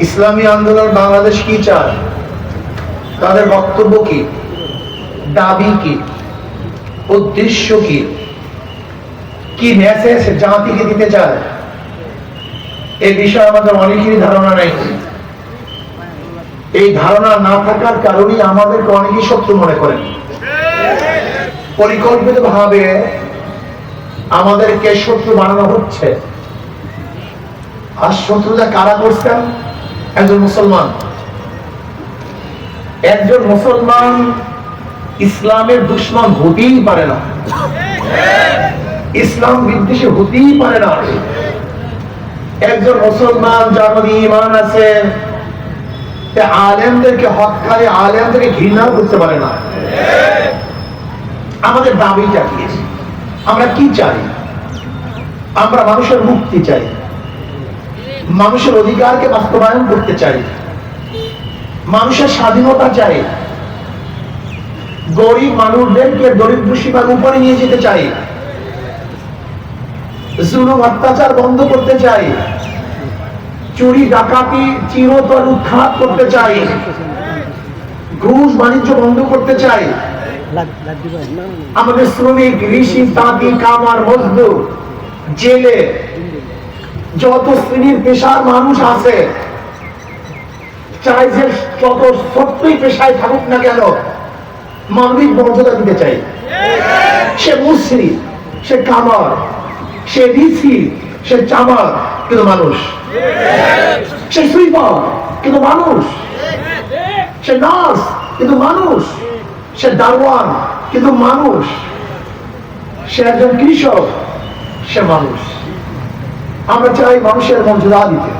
ইসলামী আন্দোলন বাংলাদেশ কি চায়? তাদের বক্তব্য কি? দাবি কি? উদ্দেশ্য কি? কি মেসেজ জাতিকে দিতে চায়? এই বিষয়ে আমাদের অনেকেরই ধারণা নেই। এই ধারণা না থাকার কারণেই আমাদেরকে অনেকেই শত্রু মনে করেন। পরিকল্পিত ভাবে আমাদেরকে শত্রু বানানো হচ্ছে। আর শত্রুতা কারা করছেন? একজন মুসলমান। একজন মুসলমান ইসলামের দুশ্মন হতেই পারে না। ইসলাম বিদ্বেষী হতেই পারে না। একজন মুসলমান যার মধ্যে ইমান আছে আলেমদেরকে হকারে আলেমদেরকে ঘৃণা করতে পারে না। আমাদের দাবিটা কি আমরা কি চাই? আমরা মানুষের মুক্তি চাই। মানুষের অধিকারকে বাস্তবায়ন করতে চাই। মানুষের স্বাধীনতা চাই। গরিব মানুষদেরকে দরিদ্র সীমার উপরে নিয়ে যেতে চাই। জুলুম, অত্যাচার বন্ধ করতে চাই। চুরি, ডাকাতি, চিরতর উৎখাত করতে চাই। ঘুষ, বাণিজ্য বন্ধ করতে চাই। আমাদের শ্রমিক ঋষি তাঁতি কামার, মজদুর, জেলে যত শ্রেণির পেশার মানুষ আছে, চাই যে যত সত্যই পেশায় থাকুক না কেন, মানবিক মর্যাদা দিতে চাই। সে মুসরি, সে কামার, সে ঋষি সে চামার কিন্তু মানুষ। সে সুইপার, কিন্তু মানুষ। সে নার্স, কিন্তু মানুষ। সে দারোয়ান, কিন্তু মানুষ। সে একজন কৃষক, সে মানুষ। আমরা চাই মানুষের মর্যাদা দিতে।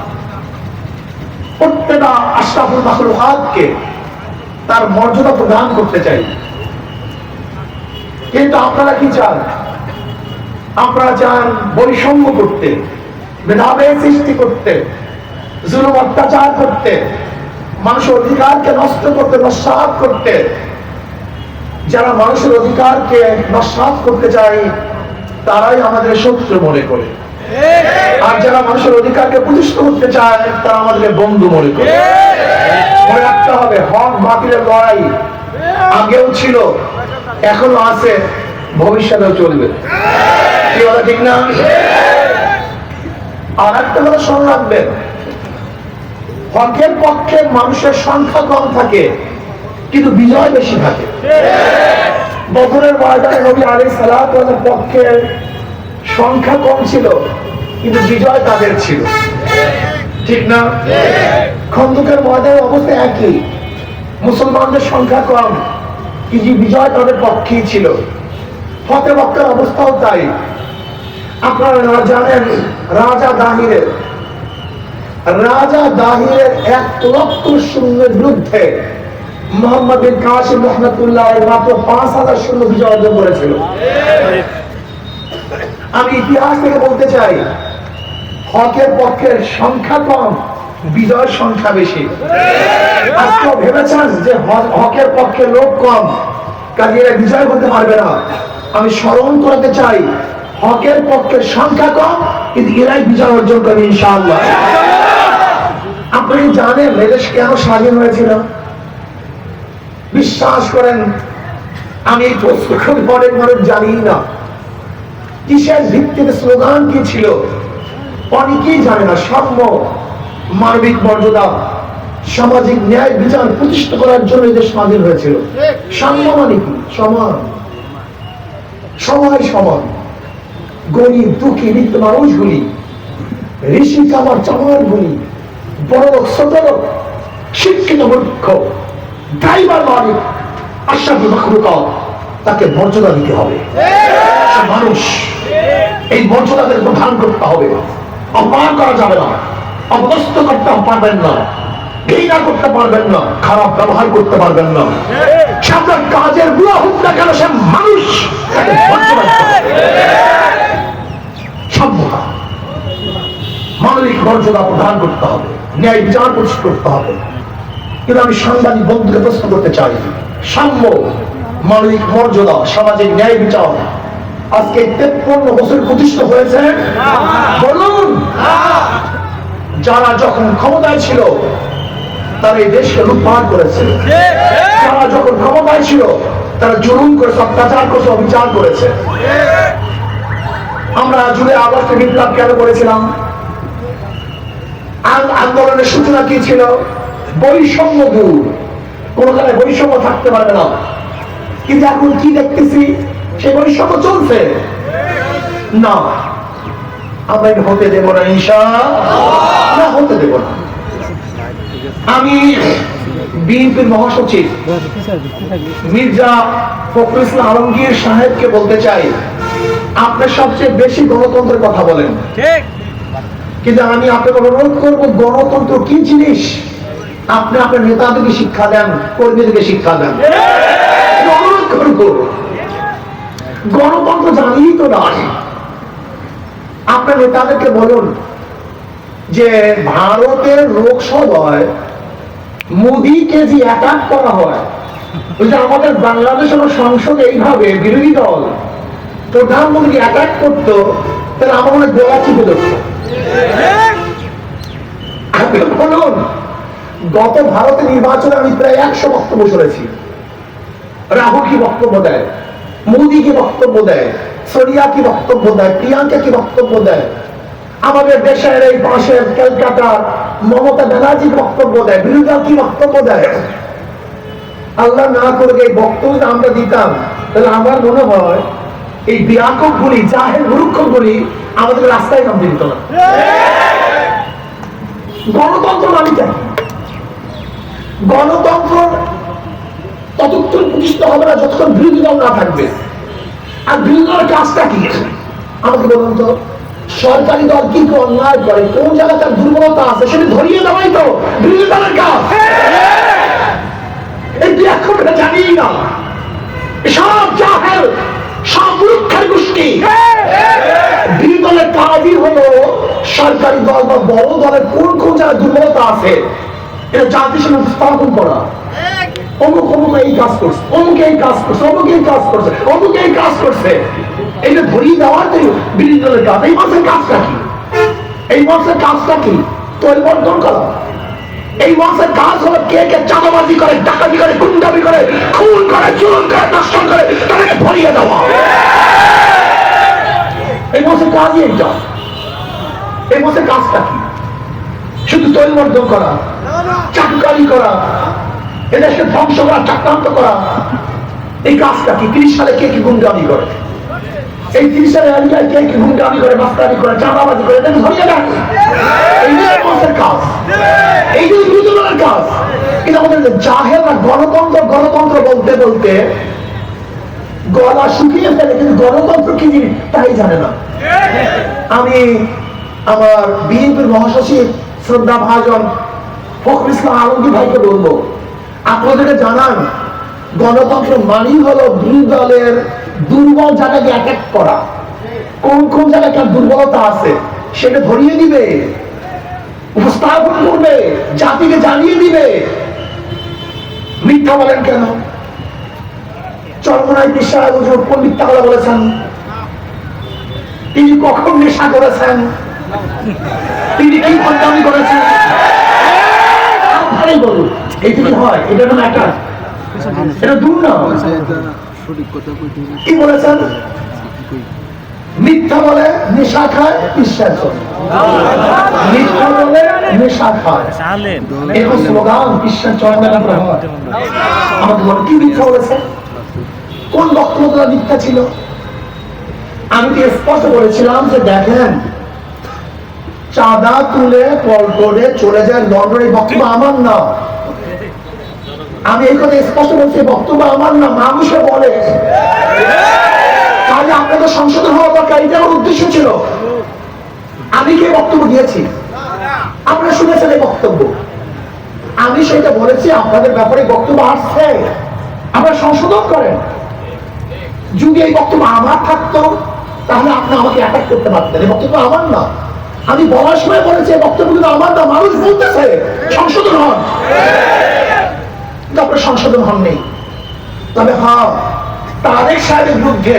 প্রত্যেকটা আশরাফুল মাখলুকাতকে তার মর্যাদা প্রদান করতে চাই। কিন্তু আপনারা কি চান? আপনারা চান বৈষম্য করতে, ভেদাভেদ সৃষ্টি করতে, জুলুম অত্যাচার করতে, মানুষের অধিকারকে নষ্ট করতে, নস্বাত করতে। যারা মানুষের অধিকারকে নস্বাত করতে চায়, তারাই আমাদের শত্রু মনে করে। আর যারা মানুষের অধিকারকে প্রতিষ্ঠা করতে চায়, তারা আমাদেরকে বন্ধু মনে করে। মনে রাখতে হবে, হক বাতিলের লড়াই আগেও ছিল, এখনও আছে, ভবিষ্যতেও চলবে। কি বলা ঠিক না? আর একটা কথা স্মরণ রাখবেন হকের পক্ষে মানুষের সংখ্যা কম থাকে, কিন্তু বিজয় বেশি থাকে। বদরের ময়দানে নবী আলী সালাতের পক্ষে সংখ্যা কম ছিল কিন্তু বিজয় তাদের ছিল। ঠিক না? খন্দকের ময়দানের অবস্থা একই। মুসলমানদের সংখ্যা কম, কিন্তু বিজয় তাদের পক্ষেই ছিল। ফতে মক্কার অবস্থাও তাই। আপনারা জানেন, রাজা দাহিরের রাজা দাহিরের এক লক্ষ শূন্যের বিরুদ্ধে মোহাম্মদ বিন কাসিম রহমতুল্লাহ মাত্র পাঁচ হাজার শূন্য বিজয় অর্জন করেছিল। আমি ইতিহাস থেকে বলতে চাই হকের পক্ষের সংখ্যা কম, বিজয়ের সংখ্যা বেশি। আজকে ভেবেছেন যে হকের পক্ষে লোক কম, কাজে এরা বিজয় করতে পারবে না। আমি স্মরণ করাতে চাই, হকের পক্ষে সংখ্যা কম, কিন্তু এরাই বিজয় অর্জন করবে ইনশাআল্লাহ। আপনি জানেন এদেশ কেন স্বাধীন হয়েছিল? বিশ্বাস করেন, আমি এই প্রশ্ন অনেক মানুষ জানি না। কিসের ভিত্তিতে স্লোগান কি ছিল? অনেকেই জানে না সাম্য মানবিক মর্যাদা, সামাজিক ন্যায় বিচার প্রতিষ্ঠা করার জন্য এদের স্বাধীন হয়েছিল। সাম্য মানে কি? সমান। সবাই সমান। গরিব, দুঃখী, নিত্য মানুষগুলি। ঋষি, কামার, চামার গুলি বড় লোক, ছোট লোক, শিক্ষিত, মূর্খ, ড্রাইভার মালিক আশাফি মাখলুকা, তাকে মর্যাদা দিতে হবে। মানুষ। এই মর্যাদাদের প্রধান করতে হবে। অপমান করা যাবে না। অপদস্থ করতে পারবেন না। ঘৃণা করতে পারবেন না। খারাপ ব্যবহার করতে পারবেন না। সে আপনার কাজের বুয়া হোক না কেন সে মানুষ। সভ্যতা মানবিক মর্যাদা প্রদান করতে হবে। ন্যায় বিচার প্রতিষ্ঠা করতে হবে। কিন্তু আমি সাংবাদিক বন্ধুকে প্রশ্ন করতে চাই। সাম্য মানবিক মর্যাদা সামাজিক ন্যায় বিচার আজকে তেপ্পন্ন বছর প্রতিষ্ঠা হয়েছে। বলুন যারা যখন ক্ষমতায় ছিল, তারা এই দেশকে লুটপাট করেছে। যারা যখন ক্ষমতায় ছিল, তারা জুলুম করেছে অত্যাচার করেছে অবিচার করেছে। আমরা জুড়ে আগস্টে বিপ্লব কেন করেছিলাম? আন্দোলনের সূচনা কি ছিল? বৈষম্য দূর। কোন জায়গায় বৈষম্য থাকতে পারবে না। কিন্তু এখন কি দেখতেছি? সে বৈষম্য চলছে। না। আমরা এটা হতে দেব না ঈশা না হতে দেব না। আমি বিএনপির মহাসচিব মির্জা ফখরুল ইসলাম আলমগীর সাহেবকে বলতে চাই আপনি সবচেয়ে বেশি গণতন্ত্রের কথা বলেন। ঠিক। কিন্তু আমি আপনাকে অনুরোধ করব গণতন্ত্র কি জিনিস? আপনি আপনার নেতাদেরকে শিক্ষা দেন কর্মীদেরকে শিক্ষা দেন। অনুরোধ করব গণতন্ত্র জানিই তো নয়। আপনার নেতাদেরকে বলুন যে ভারতের লোকসভায় মোদীকে যে অ্যাটাক করা হয়। ওই যে আমাদের বাংলাদেশের সংসদে এইভাবে বিরোধী দল প্রধানমন্ত্রী অ্যাটাক করতো, তাহলে আমার মনে গোলা চিপে ধরতো। বলুন, গত ভারতের নির্বাচনে আমি প্রায় একশো বক্তব্য শুনেছি। রাহুল কি বক্তব্য দেয়? মোদী কি বক্তব্য দেয়? সোনিয়া কি বক্তব্য দেয়? প্রিয়াঙ্কা কি বক্তব্য দেয়? আমাদের দেশের এই পাশের ক্যালকাটার মমতা ব্যানার্জি বক্তব্য দেয়? বিরোধী কি বক্তব্য দেয়? আল্লাহ না করে এই বক্তব্য আমরা দিতাম, তাহলে আমার মনে হয় এই বিয়াকক গুলি জাহের মূর্খ গুলি আমাদের রাস্তায় নামতে দিত না। গণতন্ত্র মানে কি? গণতন্ত্র ততক্ষণ প্রতিষ্ঠিত হবে না যতক্ষণ বিরোধী দল না থাকবে। আর বিরোধী দলের কাজটা কি? আমাকে বলুন তো, সরকারি দল কি কি অন্যায় করে? কোন জায়গায় তার দুর্বলতা আছে? সেটা ধরিয়ে দেওয়াই তো বিরোধী দলের কাজ এই জানি না। সব জাহেল সব মূর্খের গোষ্ঠী। বিরোধী কাজই হলো সরকারি দল বা বড় দলের কোন কোন জায়গায় দুর্বলতা আছে? এটা সামনে উপস্থাপন করা। অমুক অমুক এই কাজ করছে, অমুক এই কাজ করছে, অমুক এই কাজ করছে, অমুক এই কাজ করছে। এটা ধরিয়ে তো বিরোধী দলের কাজ। এই মাসের কাজটা কি? এই মাসের কাজটা কি? তৈরি বর্ধন করা। এই মাসের কাজ হলো কে কে চাঁদাবাজি করে, ডাকাতি করে, গুন্ডামি করে, খুন করে চুরন করে দর্শন করে, তাদেরকে ভরিয়ে দেওয়া। এই মাসের কাজই এইটা। এই মাসের কাজটা কি? শুধু তৈলবর্ধন করা চাকুকারি করা এদেশকে ধ্বংস করা, চক্রান্ত করা। এই কাজটা কি? তিরিশ সালে কে কি গুন্ডামি করে? এই তিরিশ সালে আলিকায় কে কি গুন্ডামি করে মাস্তানি করে, চাঁদাবাজি করে? এদের ধরিয়ে গলা কিন্তু গণতন্ত্র তাই জানে না। আমি আমার মহাসচিব শ্রদ্ধা ভাজন ফখরুল ইসলাম আলমগীর ভাইকে বলব আপনাদেরকে জানান গণতন্ত্র মানেই হলো বিরোধী দলের দুর্বল জায়গাকে অ্যাটাক করা। কোন কোন জায়গায় কার দুর্বলতা আছে, সেটা ধরিয়ে দিবে, উপস্থাপন করবে, জাতিকে জানিয়ে দিবে। মিথ্যা বলেন কেন? চরমনায় বিশ্বাস কোন মিথ্যা কথা বলেছেন, তিনি কখন নেশা করেছেন? তিনি কি বদনামি করেছেন? বলুন। কি মিথ্যা বলে নেশা খায়, বিশ্বাস করে। মিথ্যা বলে নেশা খায়। স্লোগান, বিশ্বাস কি মিথ্যা বলেছে? কোন মিথ্যা ছিল? আমি তো স্পষ্ট বলেছিলাম যে দেখেন, চাঁদা তুলে পল্টনে চলে যায় লন্ডন এই বক্তব্য আমার না। আমি এই কথা স্পষ্ট বলছি, বক্তব্য আমার না মানুষে বলে। তাহলে আপনাদের সংশোধন হওয়া দরকার, এটা আমার উদ্দেশ্য ছিল। আমি কি বক্তব্য দিয়েছি? আপনারা শুনেছেন এই বক্তব্য। আমি সেটা বলেছি, আপনাদের ব্যাপারে বক্তব্য আসছে। আপনারা সংশোধন করেন। যদি এই বক্তব্য আমার থাকতো, তাহলে আপনি আমাকে অ্যাটাক করতে পারতেন। এই বক্তব্য আমার না। আমি বলার সময় বলেছি, এই বক্তব্য কিন্তু আমার না, মানুষ বলতেছে। সংশোধন হন। কিন্তু আপনার সংশোধন হননি। তবে হ্যাঁ তাদের সাহেবের বিরুদ্ধে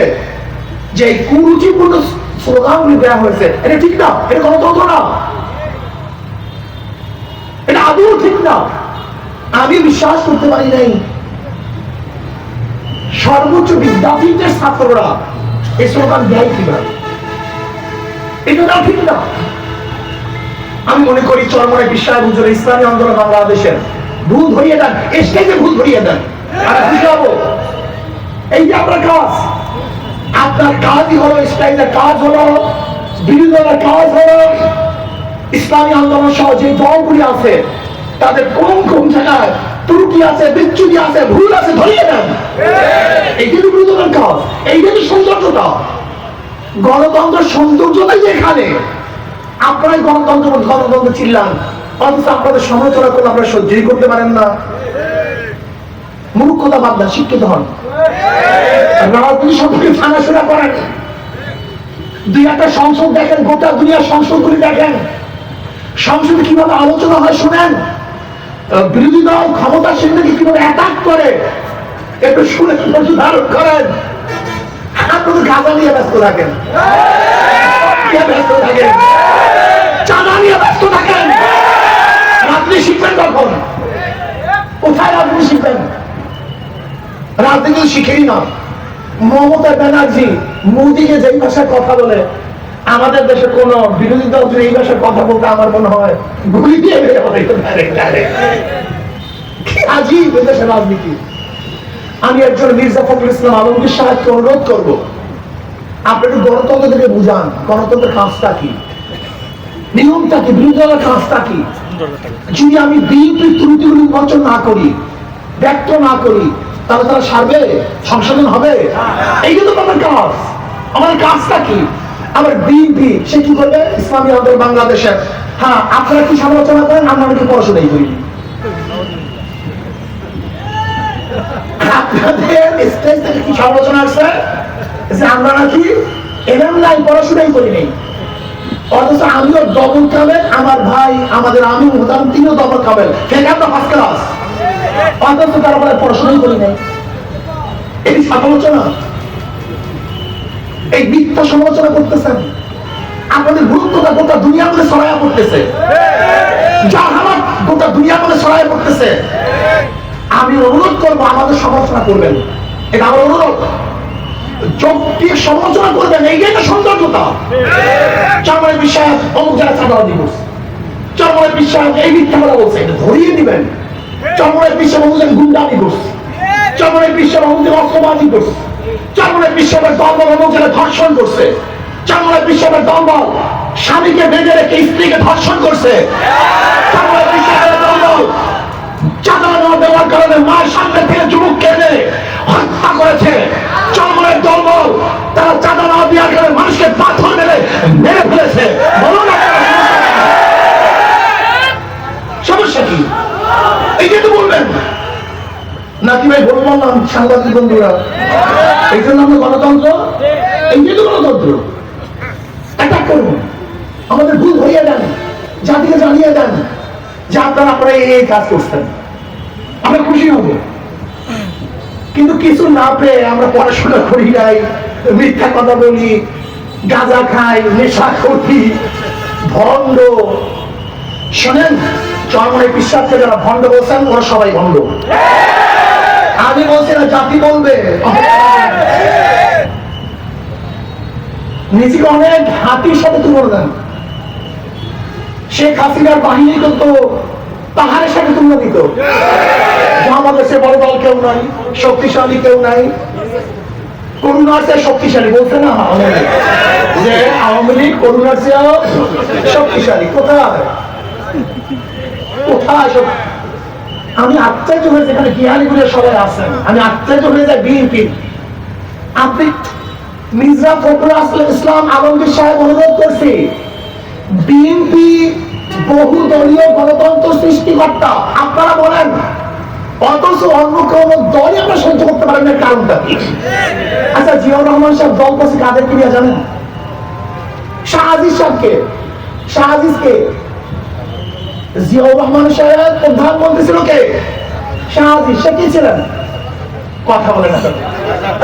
যে কুরুচিপূর্ণ স্লোগানগুলি দেওয়া হয়েছে, এটা ঠিক না, এটা গণতন্ত্র না। এটা আদৌ ঠিক না। আমি বিশ্বাস করতে পারি নাই। সর্বোচ্চ বিদ্যাপীঠের ছাত্ররা এই স্লোগান দেয় কীভাবে? এটা না ঠিক না। আমি মনে করি চরমনে বিশ্বাস হুজুর, ইসলামী আন্দোলন বাংলাদেশের ভুল ধরিয়ে দেন স্টেজে ভুল ধরিয়ে দেন আর এই যে আপনার কাজ, আপনার কাজই হলো স্টাইলের কাজ হলো দলের কাজ হলো, ইসলামী আন্দোলন সহ যে দলগুলি আছে, তাদের কোন কোন জায়গায় ত্রুটি আছে, বিচ্যুতি আছে, ভুল আছে, ধরিয়ে দেন। এই কিন্তু বিরোধী কাজ, এই কিন্তু সৌন্দর্যতা। গণতন্ত্রের সৌন্দর্যতাই যে এখানে। আপনারাই গণতন্ত্র গণতন্ত্র চিল্লান। অথচ আপনাদের সমালোচনা করলে আপনারা সহ্যই করতে পারেন না। মূর্খতা বাদ দেন, শিক্ষিত হন। রাজনীতি সম্পর্কে করেন। দুই একটা সংসদ দেখেন, গোটা দুনিয়ার সংসদগুলি দেখেন। কীভাবে আলোচনা হয় শুনেন? বিরোধী দল কীভাবে অ্যাটাক করে? একটু শুনে ধৈর্য ধারণ করেন। আপনাদের গাঁজা নিয়ে ব্যস্ত থাকেন ব্যস্ত থাকেন। চাঁদা নিয়ে ব্যস্ত থাকেন। রাজনীতি শিখবেন কখন কোথায় রাজনীতি শিখবেন? রাজনীতি শিখেই না। মমতা ব্যানার্জি মোদিকে যেই ভাষায় কথা বলে, আমাদের দেশে কোন বিরোধী দল যদি এই ভাষায় কথা বলতে আমার মনে হয় গুলি দিয়ে আজীব দেশের রাজনীতি। আমি একজন মির্জা ফখরুল ইসলাম আলমগীর সাহেবকে অনুরোধ করব, আপনি একটু গণতন্ত্র থেকে বুঝান। গণতন্ত্রের কাজটা কি? নিয়মটা কি? বিরোধী দলের কাজটা কি? যদি আমি বিএনপির ত্রুটিগুলি উন্মোচন না করি ব্যক্ত না করি তাহলে তারা সারবে? সংশোধন হবে? এই কিন্তু আমার কাজ। আমার কাজটা কি? আমার বিএনপি সে কি করবে? ইসলামী আন্দোলন বাংলাদেশের হ্যাঁ আপনারা কি সমালোচনা করেন? আমরা নাকি পড়াশোনাই করি। আপনাদের স্টেজ থেকে কি সমালোচনা আসছে? যে আমরা নাকি এরম নাই পড়াশোনাই করি নেই। অথচ আমিও কামেল আমার ভাই, আমাদের আমি হতাম তিনিও আমরা ফার্স্ট ক্লাস অথচ তারা বলে পড়াশোনাই করি নাই। এই সমালোচনা এই সমালোচনা করতেছেন। আপনাদের গুরুত্বটা গোটা দুনিয়ার মধ্যে ছড়াইয়া পড়তেছে। আমার গোটা দুনিয়ার মধ্যে ছড়াইয়া পড়তেছে। আমি অনুরোধ করব আমাদের সমালোচনা করবেন। এটা আমার অনুরোধ। যৌক্তিক সমালোচনা করবেন এইটাই তো সৌন্দর্যতা চরমনের বিশ্বাস, অমুক জায়গায় চাঁদা দিবস চরমনের বিশ্বাস, এই মিথ্যা কথা বলছে, এটা ধরিয়ে দিবেন। চরমনের বিশ্বাস, অমুক গুন্ডামি করছে। চরমনের বিশ্বাস, অমুক অস্ত্রবাজি করছে। চরমনের বিশ্বাসের দলবল অমুক ধর্ষণ করছে। চরমনের বিশ্বাসের দলবল, স্বামীকে বেঁধে রেখে স্ত্রীকে ধর্ষণ করছে। চরমনের বিশ্বাসের দলবল, চাঁদা দেওয়ার কারণে মায়ের সামনে থেকে যুবক কেনে হত্যা করেছে। চরমনের দলবল, তারা চাঁদা না দেওয়ার কারণে মানুষকে পাথর মেরে মেরে ফেলেছে। বলুন আপনারা সমস্যা কি? এই যে তো বলবেন। নাকি ভাই বলব না, সাংবাদিক বন্ধুরা? এই জন্য আমরা গণতন্ত্র, এই যে তো গণতন্ত্র। অ্যাটাক করুন। আমাদের ভুল হইয়া দেন, জাতিকে জানিয়ে দেন যে আপনারা আপনারা এই কাজ করছেন। আমরা খুশি হব। কিন্তু কিছু না পেয়ে আমরা পড়াশোনা করি নাই, মিথ্যা কথা বলি, গাঁজা খাই, নেশা করি, ভণ্ড। শোনেন চরমনে বিশ্বাসকে যারা ভণ্ড বলছেন, ওরা সবাই ভণ্ড। আমি বলছি না, জাতি বলবে। নিজেকে অনেক হাতির সাথে তুলনা দেন শেখ হাসিনার বাহিনী কিন্তু পাহাড়ের সাথে তুলনা দিত। আমাদের বড় দল কেউ নাই, শক্তিশালী কেউ নাই। করুণার চেয়ে শক্তিশালী, বলছে না যে আওয়ামী লীগ করুণার চেয়েও শক্তিশালী, কোথায়? কোথায় আমি যেখানে সবাই আছেন, আমি আশ্চর্য হয়ে যাই বিএনপি। আপনি মির্জা ফখরুল আসলাম ইসলাম আলমগীর সাহেব অনুরোধ করছি, বিএনপি বহু দলীয় গণতন্ত্র সৃষ্টিকর্তা, আপনারা বলেন, অথচ অন্য কোন দলই আমরা সহ্য করতে পারেন না কারণটা কি? আচ্ছা জিয়াউর রহমান সাহেব দল করছে কাদের কিনা জানেন? শাহ আজিজ সাহেবকে। শাহ আজিজকে জিয়াউর রহমান সাহেব প্রধানমন্ত্রী ছিল কে? শাহ আজিজ সে কি ছিলেন? কথা বলে না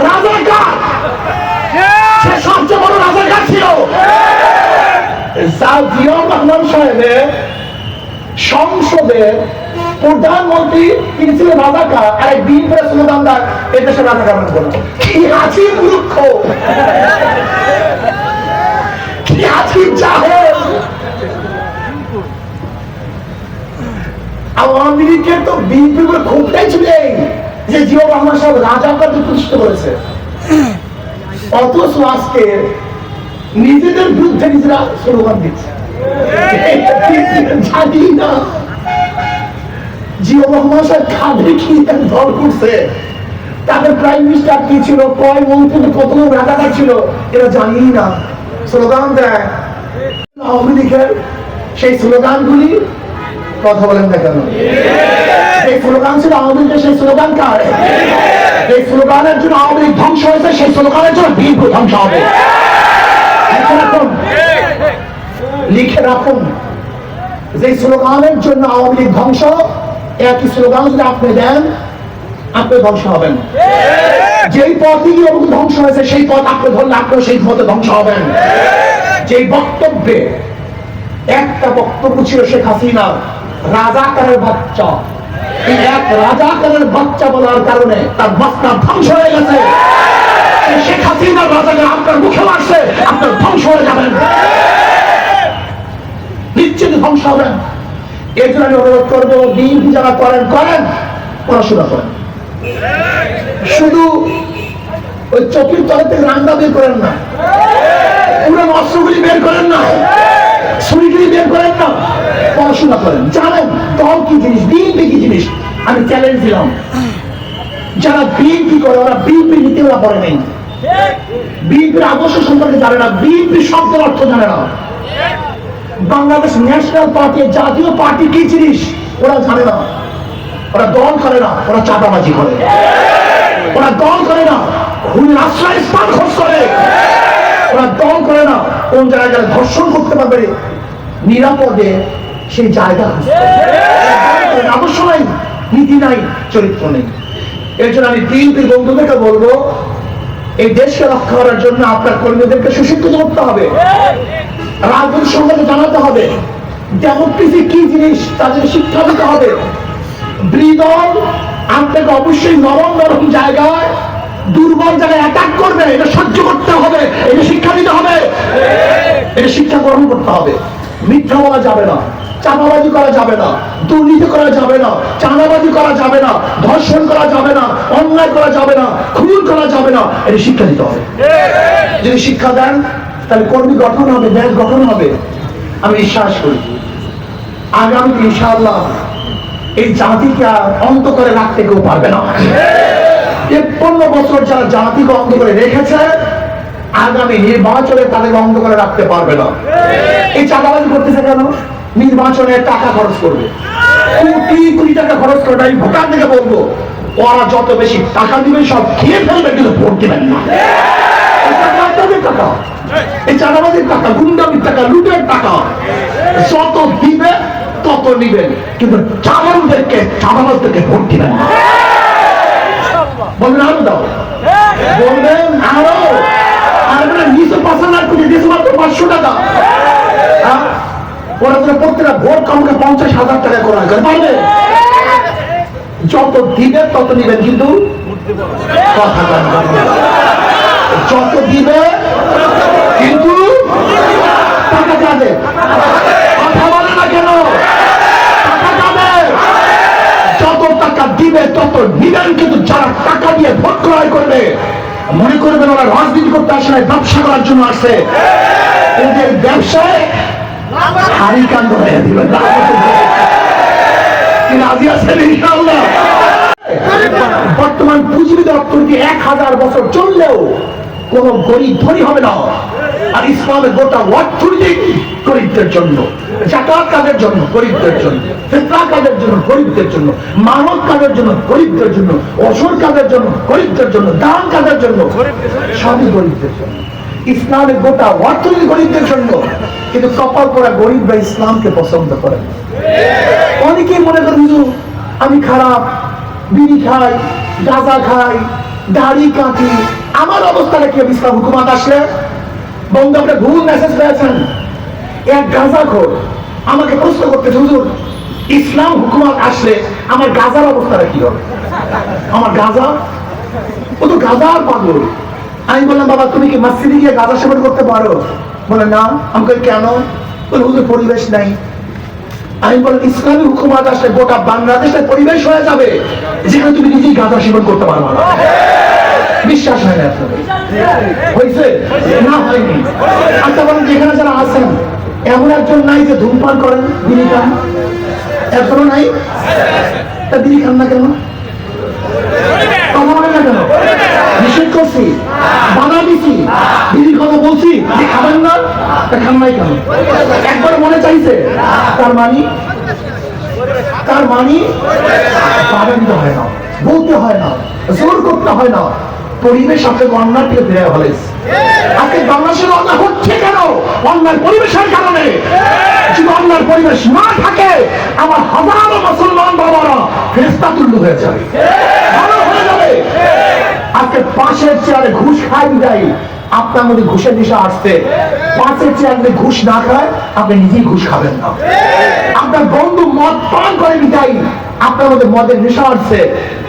রাজাকার! সে সবচেয়ে বড় রাজাকার ছিল। রহমান সাহেবের সংসদের প্রধানমন্ত্রী রাজাকার রাজাকার আওয়ামী লীগের তো বিএনপি করে খুবটাই ছিল এই যে জিও রহমান সাহেব রাজাকারকে প্রতিষ্ঠিত করেছে। অথচ আজকে নিজেদের বিরুদ্ধে নিজেরা স্লোগান দিচ্ছে। জানি না। জিও কি দল করছে তাদের প্রাইম মিনিস্টার কি ছিল? কয় মন্ত্রী রাজাকার ছিল? এরা জানি না। স্লোগান দেয়। আওয়ামী লীগের সেই কথা বলেন না কেন? এই স্লোগান ছিল আওয়ামী লীগের সেই স্লোগান কার? এই স্লোগানের জন্য আওয়ামী লীগ ধ্বংস হয়েছে, সেই স্লোগানের জন্য বিএনপি ধ্বংস হবে। রাখুন। লিখে রাখুন। যে স্লোগানের জন্য আওয়ামী লীগ ধ্বংস, একই স্লোগান যদি আপনি দেন, আপনি ধ্বংস হবেন। যেই পথে গিয়ে ধ্বংস হয়েছে, সেই পথ আপনি ধরলে আপনি সেই পথে ধ্বংস হবেন। যেই বক্তব্যে একটা বক্তব্য ছিল শেখ হাসিনা, রাজাকারের বাচ্চা। এক রাজাকারের বাচ্চা বলার কারণে তার বাচ্চা ধ্বংস হয়ে গেছে। শেখ হাসিনার রাজাকার আপনার মুখে আসছে আপনার ধ্বংস হয়ে যাবেন। নিশ্চিত ধ্বংস হবেন এর জন্য আমি অনুরোধ করব বিএনপি যারা করেন করেন, পড়াশোনা করেন। শুধু ওই চোখের তলে থেকে রান্না বের করেন না, পুরো অস্ত্রগুলি বের করেন না, ছুরিগুলি বের করেন না, পড়াশোনা করেন। জানেন দল কি জিনিস বিএনপি কি জিনিস? আমি চ্যালেঞ্জ দিলাম। যারা বিএনপি করে, ওরা বিএনপি নীতি ওরা পড়ে নেই। বিএনপির আদর্শ সম্পর্কে জানে না, বিএনপি অর্থ জানে না। Bangladesh national party Jatiya party কি জিনিস? ওরা জানে না। ওরা দল করে না, ওরা করে। ওরা দল করে না খোঁজ করে। ওরা দল করে না, কোন জায়গায় গেলে ধর্ষণ করতে পারবে। নিরাপদে সেই জায়গা আদর্শ নাই, নীতি নাই, চরিত্র নেই। এর জন্য আমি বিএনপির বন্ধুদেরকে বলব এই দেশকে রক্ষা করার জন্য আপনার কর্মীদেরকে সুশিক্ষিত করতে হবে। রাজনীতি সম্পর্কে জানাতে হবে। ডেমোক্রেসি কি জিনিস তাদের শিক্ষা দিতে হবে। বিদল আপনাকে অবশ্যই নরম নরম জায়গায়, দুর্বল জায়গায় অ্যাটাক করবে। এটা সহ্য করতে হবে। এটা শিক্ষা দিতে হবে। এটা শিক্ষা গ্রহণ করতে হবে। মিথ্যা বলা যাবে না চাপাবাজি করা যাবে না, দুর্নীতি করা যাবে না, চাঁদাবাজি করা যাবে না, ধর্ষণ করা যাবে না, অন্যায় করা যাবে না, খুন করা যাবে না এটা শিক্ষা দিতে হবে। যদি শিক্ষা দেন, তাহলে কর্মী গঠন হবে, দেশ গঠন হবে। আমি বিশ্বাস করি আগামী ইনশাআল্লাহ এই জাতিকে আর অন্ত করে রাখতে কেউ পারবে না। তেপ্পন্ন বছর যারা জাতিকে অন্ত করে রেখেছে আগামী নির্বাচনে তাদেরকে অন্ত করে রাখতে পারবে না। এই চাঁদাবাজি করতেছে কেন? নির্বাচনে টাকা খরচ করবে। কোটি কোটি টাকা খরচ করবে আমি ভোটার থেকে বলব। ওরা যত বেশি টাকা দিবে সব খেয়ে ফেলবে কিন্তু ভোট দিবেন না। টাকা এই চাঁদাবাজির টাকা গুন্ডামির টাকা লুটের টাকা। যত দিবে তত নিবেন। কিন্তু চাঁদাবাজদেরকে চাঁদাবাজদেরকে ভোট দিবেন না। বলবেন আরও দাও। বলবেন আরও। হ্যাঁ? যত দিবে, তত নিবেন কিন্তু যত দিবে, কিন্তু যত টাকা দিবে, তত নিবেন, কিন্তু যারা টাকা দিয়ে ভোট ক্রয় করবে মনে করবেন ওরা রাজনীতি করতে আসে না ব্যবসা করার জন্য আসে। ওদের ব্যবসায় হারি কান্দ হয়ে দিবেন রাজি আছেন বর্তমান পুঁজিবিদ অর্থনীতি এক হাজার বছর চললেও কোন গরিব ধনী হবে না। আর ইসলামের গোটা অর্থনীতি গরিবদের জন্য। জাকাত কাজের জন্য? গরিবদের জন্য। ফেতরা কাজের জন্য? গরিবদের জন্য। মানব কাজের জন্য? গরিবদের জন্য। অসর কাজের জন্য? গরিবদের জন্য। দান কাজের জন্য? সবই গরিবদের জন্য। ইসলামের গোটা অর্থনীতি গরিবদের জন্য। কিন্তু কপাল করা গরিবরা ইসলামকে পছন্দ করে অনেকেই মনে করেন আমি খারাপ। বিড়ি খাই, গাঁজা খাই, দাড়ি কাটি আমার অবস্থাটা কি? ইসলাম হুকুমাত আসলে? বন্ধু আপনি ভুল মেসেজ পেয়েছেন এক গাঁজা খোর। আমাকে প্রশ্ন করতে, হুজুর, ইসলাম হুকুমত আসলে আমার গাজার অবস্থাটা কি হবে? আমার গাজা? ও তো গাজার পাগল। আমি বললাম, বাবা, তুমি কি মসজিদে গিয়ে গাজা সেবন করতে পারো? বলে, না। আমাকে কেন? বলে, হুজুর, পরিবেশ নাই। আমি বললাম, ইসলামী হুকুমত আসলে গোটা বাংলাদেশের পরিবেশ হয়ে যাবে যেখানে তুমি নিজেই গাঁজা সেবন করতে পারবে না। বিশ্বাস হয় না হয়েছে? না হয়নি। আচ্ছা বলেন, যেখানে যারা আছেন এমন একজন নাই যে ধূমপান করেন বিড়ি খান এখনও নাই? তা বিড়ি খান না কেন? বলছি। খাবেন না? কেন? একবার মনে চাইছে, তার মানি? তার মানি? হয় না। বলতে হয় না। করতে হয় না। পরিবেশ আপনাকে অন্যার থেকে ফিরে ফেলেছে। আজকে বাংলাদেশের অন্যায় হচ্ছে কেন? অন্যায় পরিবেশের কারণে। যদি অন্যার পরিবেশ না থাকে, আমার হাজারো মুসলমান বাবারা ফেরেস্তা তুল্য হয়ে যাবে। ভালো হয়ে যাবে। আজকে পাশের চেয়ারে ঘুষ খাই আপনার মধ্যে ঘুষের দিশা আসছে। পাশের চেয়ারে যদি ঘুষ না খায়, আপনি নিজেই ঘুষ খাবেন না। আপনার বন্ধু মদ পান করে বিদায়। আপনার মধ্যে মদের নেশা আসছে।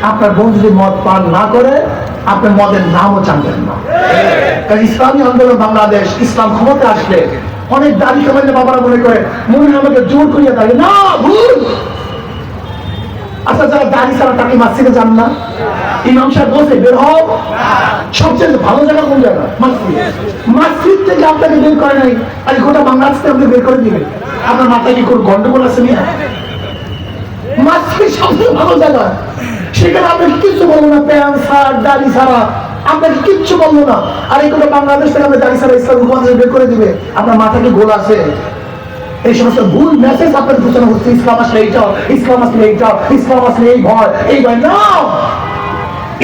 আপনার বন্ধু যদি মদ পান না করে আপনার মদের নামও জানবেন না। কারণ ইসলামী আন্দোলন বাংলাদেশ, ইসলাম ক্ষমতা আসলে অনেক দাবি কামাইলে বাবারা মনে করে মনে আমাকে জোর করিয়া দাঁড়িয়ে না, ভুল। আচ্ছা যারা ছাড়া তাকে যান না, ইমাম সাহেব বের হও। সবচেয়ে ভালো জায়গা কোন জায়গা? থেকে আপনাকে বের করে নাই গোটা বাংলাদেশ থেকে আপনি বের করে দিবে আপনার মাথায় কি কোনো গন্ডগোল আছে নিয়ে মাসজিদ সবচেয়ে ভালো জায়গা। সেখানে আপনাকে কিচ্ছু বলব না, প্যান্ট, শার্ট, দাড়ি ছাড়া। আপনাকে কিচ্ছু বলব না। আর এই গোটা বাংলাদেশ থেকে দাড়ি ছাড়া ইসলাম হুকুমাত বের করে দিবে। আপনার মাথায় কি গোল আছে? এই সমস্ত ভুল মেসেজ আপনার ঘোষণা হচ্ছে ইসলাম আসলে ইসলাম আসলে ইসলাম আসলে এই ভয় এই ভয় না।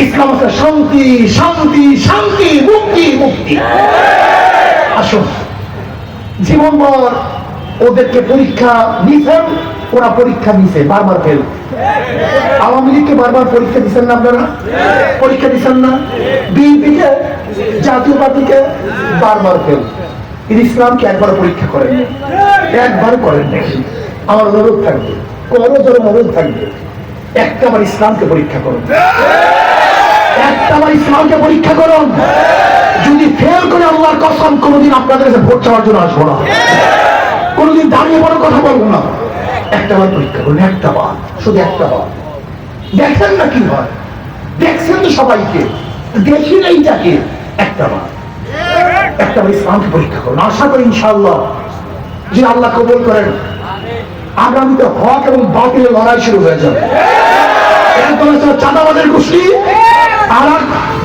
ইসলাম আসলে শান্তি শান্তি শান্তি, মুক্তি মুক্তি। আসুন। জীবনভর ওদেরকে পরীক্ষা দিয়েছেন ওরা পরীক্ষা দিয়েছে বারবার ফেল আওয়ামী লীগকে বারবার পরীক্ষা দিচ্ছেন না আপনারা? পরীক্ষা দিচ্ছেন না? বিএনপিকে, জাতীয় বারবার ফেল কিন্তু ইসলামকে একবার পরীক্ষা করেন একবার করেন আমার অনুরোধ থাকবে করো জোর অনুরোধ থাকবে, একটা আমার ইসলামকে পরীক্ষা করুন। একটা আমার ইসলামকে পরীক্ষা করুন। যদি ফেল করে আল্লাহর কসম, কোনোদিন আপনাদের কাছে ভোট চাওয়ার জন্য আসব না। কোনোদিন দাঁড়িয়ে বড় কথা বলব না। একটা বার পরীক্ষা করুন, একটা বার, শুধু একটা বার। দেখেন না কি হয়। দেখছেন তো সবাইকে। দেখি না এইটাকে একটা বার। একটা বার ইসলামকে পরীক্ষা করুন। আশা করি ইনশাআল্লাহ যে আল্লাহ কবুল করেন, আগামীতে হক এবং বাতিলের লড়াই শুরু হয়ে যাবে। চাঁদাবাদের গোষ্ঠী, আর এক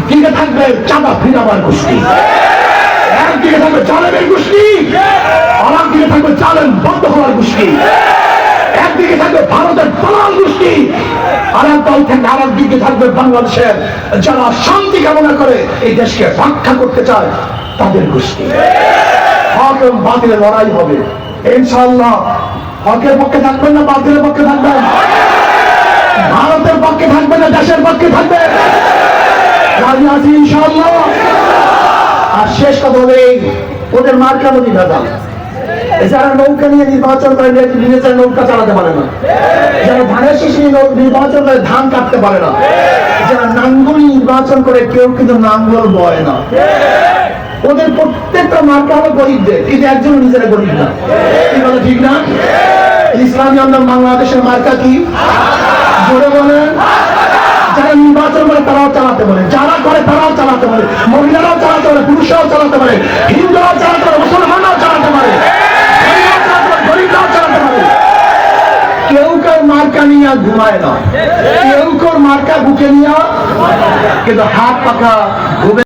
দিকে থাকবে চাঁদা ফিরাবার গোষ্ঠী। একদিকে থাকবে জালেমের গোষ্ঠী, আর একদিকে থাকবে জালেম বন্ধ হওয়ার গোষ্ঠী। একদিকে থাকবে ভারতের দালাল গোষ্ঠী, আর এক দল থেকে আর দিকে থাকবে বাংলাদেশের যারা শান্তি কামনা করে এই দেশকে রক্ষা করতে চায়, তাদের গোষ্ঠী। হক এবং বাতিলের লড়াই হবে। ইনশাআল্লাহ, হকের পক্ষে থাকবেন না বাতিলের পক্ষে থাকবেন? ভারতের পক্ষে থাকবে না দেশের পক্ষে থাকবে রাজি আছি ইনশাআল্লাহ। আর শেষ কথা হলে ওদের মার্কা নদী দাদা যারা নৌকা নিয়ে নির্বাচন করে নিজের নৌকা চালাতে পারে না। যারা ধানের নৌ- নির্বাচন করে ধান কাটতে পারে না। যারা নাঙ্গল নির্বাচন করে কেউ কিন্তু নাঙ্গল বয় না। ওদের প্রত্যেকটা মার্কা হলো গরিবদের। কিন্তু একজন নিজেরা গরিব না। ঠিক না? ইসলামী আন্দোলন বাংলাদেশের মার্কা কি? জোরে বলেন। যারা নির্বাচন করে তারাও চালাতে পারে। যারা করে তারাও চালাতে পারে। মহিলারাও চালাতে পারে। পুরুষরাও চালাতে পারে। হিন্দুরাও চালাতে পারে। মুসলমানরাও চালাতে পারে ধনীরাও চালাতে পারে, গরিবরাও চালাতে পারে কেউ কেউ মার্কা নিয়ে ঘুমায় না। কেউ মার্কা বুকে নিয়ে কিন্তু হাত পাখা ঘুমে